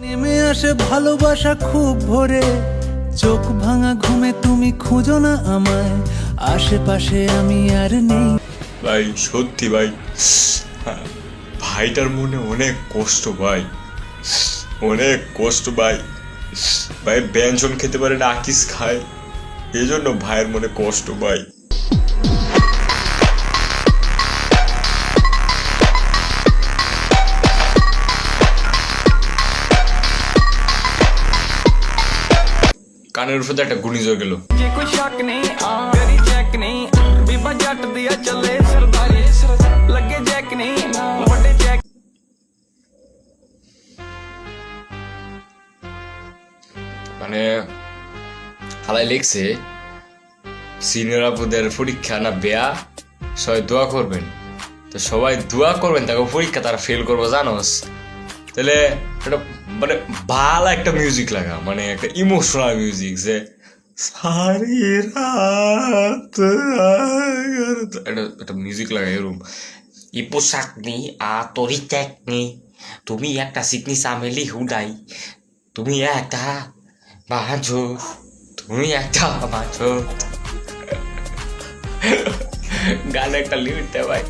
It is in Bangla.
নেমে আসে ভালোবাসা খুব ভোরে। চোখ ভাঙা ঘুমে তুমি খুঁজো না আমায়। আশেপাশে আমি আর নেই। ভাই সত্যি ভাই। হ্যাঁ, ভাইটার মনে অনেক কষ্ট ভাই। অনেক কষ্ট ভাই। ভাই ব্যঞ্জন খেতে পারে না আকিস খায়। এই জন্য ভাইয়ের মনে কষ্ট ভাই। কানের উপর একটা ঘূর্ণিঝড় গেল। মানে হালাই লিখছে সিনিয়র আপুদের পরীক্ষা না বেয়া সবাই দোয়া করবেন। তো সবাই দোয়া করবেন তাকে পরীক্ষা তারা ফেল করব জানোস? তাহলে একটা মানে ভালো একটা মিউজিক লাগা মানে একটা ইমোশনাল মিউজিক যে, সারি রাত একটা মিউজিক লাগা এরকম Ibu Sakni atau Ritekni তুমি একটা সিকনি চামেলি হুদাই, তুমি একটা বাঁচো তুমি একটা বাঁচো গানে একটা লিমিট দেয় ভাই।